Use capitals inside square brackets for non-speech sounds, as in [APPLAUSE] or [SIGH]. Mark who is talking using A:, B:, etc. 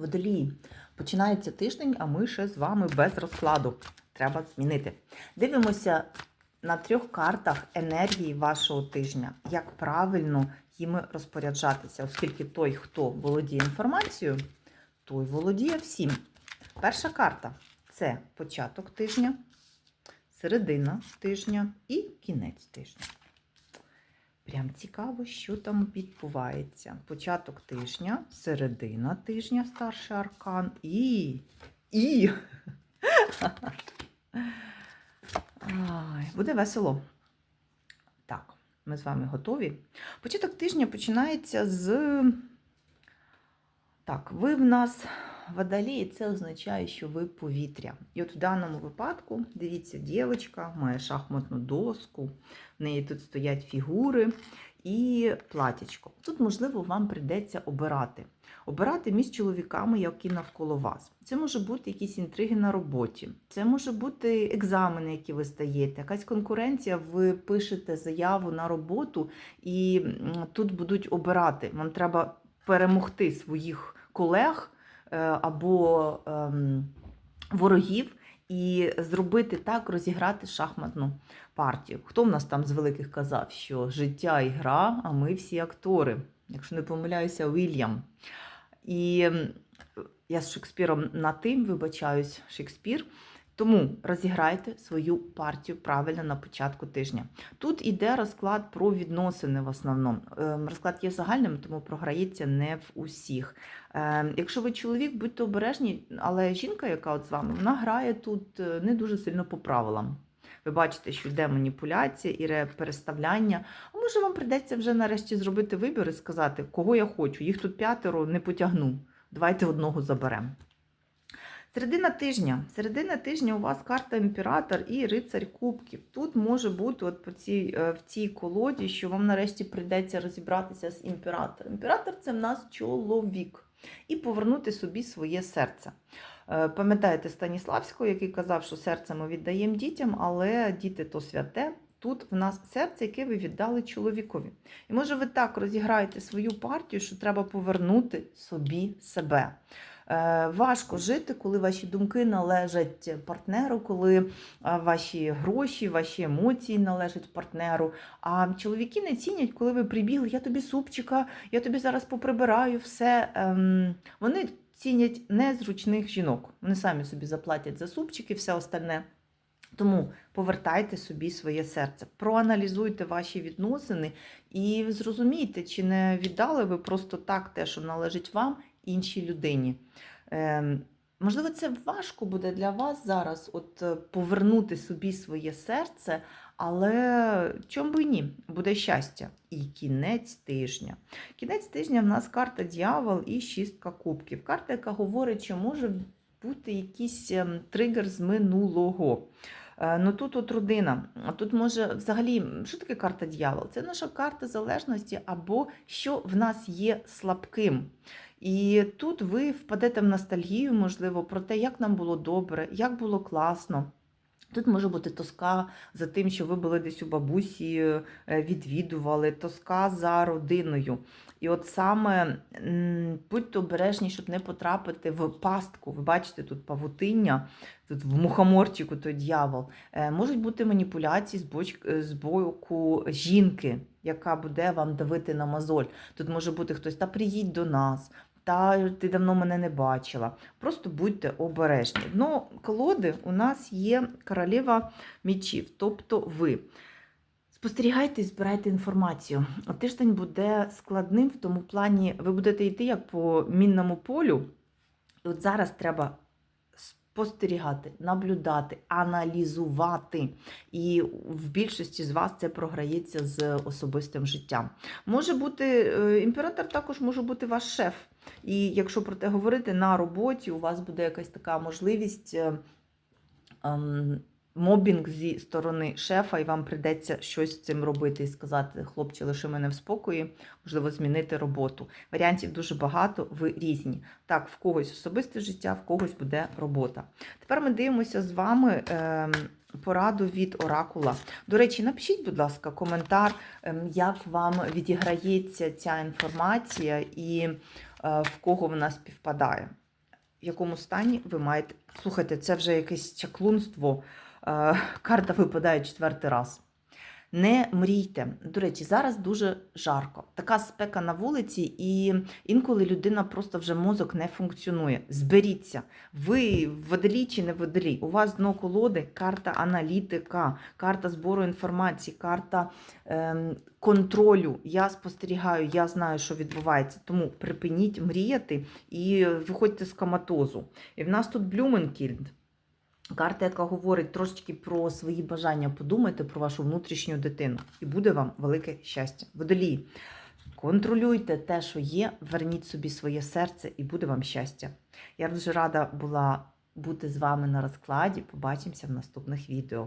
A: Водолії. Починається тиждень, а ми ще з вами без розкладу. Треба змінити. Дивимося на трьох картах енергії вашого тижня, як правильно їми розпоряджатися, оскільки той, хто володіє інформацією, той володіє всім. Перша карта це початок тижня, середина тижня і кінець тижня. Прям цікаво, що там відбувається. Початок тижня, середина тижня, старший аркан і. І. Ай, буде весело. Так, ми з вами готові. Початок тижня починається з. Так, ви в нас водолії, це означає, що ви повітря. І от в даному випадку, дивіться, дівчинка має шахматну доску, в неї тут стоять фігури і платячко. Тут, можливо, вам прийдеться обирати. Обирати між чоловіками, які навколо вас. Це може бути якісь інтриги на роботі, це може бути екзамени, які ви стаєте, якась конкуренція, ви пишете заяву на роботу, і тут будуть обирати. Вам треба перемогти своїх колег або ем, ворогів і зробити так, розіграти шахматну партію. Хто в нас там з великих казав, що життя і гра, а ми всі актори. Якщо не помиляюся, Вільям. І я з Шекспіром на тим вибачаюсь, Шекспір. Тому розіграйте свою партію правильно на початку тижня. Тут іде розклад про відносини в основному. Ем, Розклад є загальним, тому програється не в усіх. Ем, Якщо ви чоловік, будьте обережні, але жінка, яка от з вами, вона грає тут е, не дуже сильно по правилам. Ви бачите, що йде маніпуляція і ре- переставляння. А може вам прийдеться вже нарешті зробити вибір і сказати, кого я хочу. Їх тут п'ятеро не потягну. Давайте одного заберемо. Середина тижня. Середина тижня у вас карта імператор і рицарь кубків. Тут може бути от по цій, е, в цій колоді, що вам нарешті прийдеться розібратися з імператором. Імператор це в нас чоловік. І повернути собі своє серце. Е, Пам'ятаєте Станіславського, який казав, що серце ми віддаємо дітям, але діти то святе. Тут в нас серце, яке ви віддали чоловікові. І може ви так розіграєте свою партію, що треба повернути собі себе. Е, Важко жити, коли ваші думки належать партнеру, коли е, ваші гроші, ваші емоції належать партнеру. А чоловіки не цінять, коли ви прибігли, я тобі супчика, я тобі зараз поприбираю, все. Ем, Вони цінять незручних жінок. Вони самі собі заплатять за супчики, все остальне. Тому повертайте собі своє серце, проаналізуйте ваші відносини і зрозумійте, чи не віддали ви просто так те, що належить вам, іншій людині. Ем, можливо, це важко буде для вас зараз от е, повернути собі своє серце, але чом би ні, буде щастя. І кінець тижня. Кінець тижня в нас карта дьявол і шістка кубків. Карта, яка говорить, що може бути якийсь ем, тригер з минулого. Е, Ну тут от родина. А тут може взагалі, що таке карта дьявол? Це наша карта залежності або що в нас є слабким. І тут ви впадете в ностальгію, можливо, про те, як нам було добре, як було класно. Тут може бути тоска за тим, що ви були десь у бабусі, е, відвідували, тоска за родиною. І от саме будьте обережні, щоб не потрапити в пастку. Ви бачите, тут павутиння, тут в мухоморчику той дьявол. Е, Можуть бути маніпуляції з, боч... е, з боку жінки, яка буде вам давити на мозоль. Тут може бути хтось, та приїдь до нас. Та ти давно мене не бачила. Просто будьте обережні. Дно колоди у нас є королева мічів, тобто ви. Спостерігайте і збирайте інформацію. Тиждень буде складним в тому плані, ви будете йти як по мінному полю. І от зараз треба спостерігати, наблюдати, аналізувати. І в більшості з вас це програється з особистим життям. Може бути, е, імператор також може бути ваш шеф. І якщо про те говорити на роботі, у вас буде якась така можливість. Е, Мобінг зі сторони шефа, і вам прийдеться щось з цим робити і сказати, хлопче, лиши мене в спокої, можливо, змінити роботу. Варіантів дуже багато, ви різні. Так, в когось особисте життя, в когось буде робота. Тепер ми дивимося з вами ем, пораду від оракула. До речі, напишіть, будь ласка, коментар, ем, як вам відіграється ця інформація і е, в кого вона співпадає. в якому стані ви маєте. Слухайте, це вже якесь чаклунство. Е, [LAUGHS] Карта випадає четвертий раз. Не мрійте. До речі, зараз дуже жарко. Така спека на вулиці, і інколи людина просто вже мозок не функціонує. Зберіться. Ви в водолій чи не в водолій? У вас дно колоди карта аналітика, карта збору інформації, карта ем, контролю. Я спостерігаю, я знаю, що відбувається. Тому припиніть мріяти і виходьте з коматозу. І в нас тут Блюменкільд. Карта, яка говорить трошечки про свої бажання, подумайте про вашу внутрішню дитину, і буде вам велике щастя. Водолії, контролюйте те, що є, верніть собі своє серце, і буде вам щастя. Я дуже рада була бути з вами на розкладі. Побачимося в наступних відео.